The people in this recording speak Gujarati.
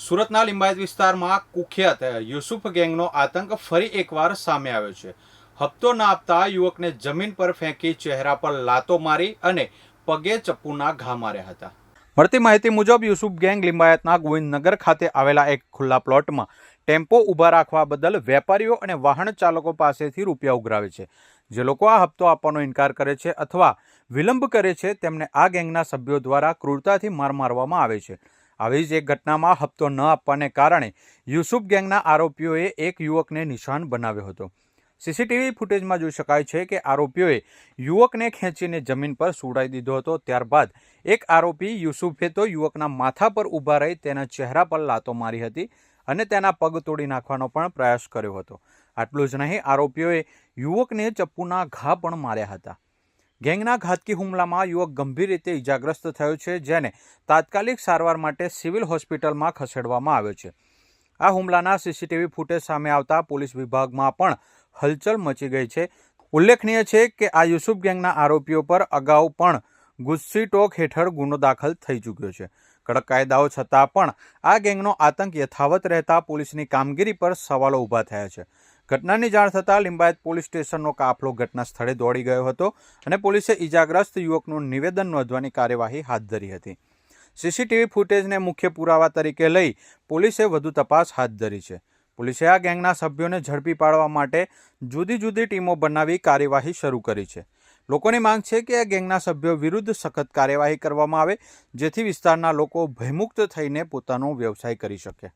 સુરતના લિંબાયત વિસ્તારમાં કુખ્યાત યુસુફ ગેંગનો આતંક ફરી એકવાર સામે આવ્યો છે. હપ્તો ના આપતા યુવકને જમીન પર ફેંકી ચહેરા પર લાતો મારી અને પગે ચપ્પુના ઘા માર્યા હતા. મળતી માહિતી મુજબ યુસુફ ગેંગ લિંબાયતના ગોવિંદનગર ખાતે આવેલા એક ખુલ્લા પ્લોટમાં ટેમ્પો ઊભા રાખવા બદલ વેપારીઓ અને વાહન ચાલકો પાસેથી રૂપિયા ઉઘરાવે છે. જે લોકો આ હપ્તો આપવાનો ઇનકાર કરે છે અથવા વિલંબ કરે છે, તેમને આ ગેંગના સભ્યો દ્વારા ક્રૂરતાથી માર મારવામાં આવે છે. આવી જ એક ઘટનામાં હપ્તો ન આપવાને કારણે યુસુફ ગેંગના આરોપીઓએ એક યુવકને નિશાન બનાવ્યો હતો. સીસીટીવી ફૂટેજમાં જોઈ શકાય છે કે આરોપીઓએ યુવકને ખેંચીને જમીન પર સુડાઈ દીધો હતો. ત્યારબાદ એક આરોપી યુસુફે તો યુવકના માથા પર ઊભા રહી તેના ચહેરા પર લાતો મારી હતી અને તેના પગ તોડી નાખવાનો પણ પ્રયાસ કર્યો હતો. આટલું જ નહીં, આરોપીઓએ યુવકને ચપ્પુના ઘા પણ માર્યા હતા. ગેંગના ઘાતકી હુમલામાં યુવક ગંભીર રીતે ઇજાગ્રસ્ત થયો છે, જેને તાત્કાલિક સારવાર માટે સિવિલ હોસ્પિટલમાં ખસેડવામાં આવ્યો છે. આ હુમલાના સીસીટીવી ફૂટેજ સામે આવતા પોલીસ વિભાગમાં પણ હલચલ મચી ગઈ છે. ઉલ્લેખનીય છે કે આ યુસુફ ગેંગના આરોપીઓ પર અગાઉ પણ ગુસ્સી ટોક હેઠળ ગુનો દાખલ થઈ ચૂક્યો છે. કડક કાયદાઓ છતાં પણ આ ગેંગનો આતંક યથાવત રહેતા પોલીસની કામગીરી પર સવાલો ઊભા થયા છે. ઘટનાની જાણ થતાં લિંબાયત પોલીસ સ્ટેશનનો કાફલો ઘટના સ્થળે દોડી ગયો હતો અને પોલીસે ઇજાગ્રસ્ત યુવકનું નિવેદન નોંધવાની કાર્યવાહી હાથ ધરી હતી. સીસીટીવી ફૂટેજને મુખ્ય પુરાવા તરીકે લઈ પોલીસે વધુ તપાસ હાથ ધરી છે. પોલીસે આ ગેંગના સભ્યોને ઝડપી પાડવા માટે જુદી જુદી ટીમો બનાવી કાર્યવાહી શરૂ કરી છે. લોકોની માંગ છે કે આ ગેંગના સભ્યો વિરુદ્ધ સખત કાર્યવાહી કરવામાં આવે, જેથી વિસ્તારના લોકો ભયમુક્ત થઈને પોતાનો વ્યવસાય કરી શકે.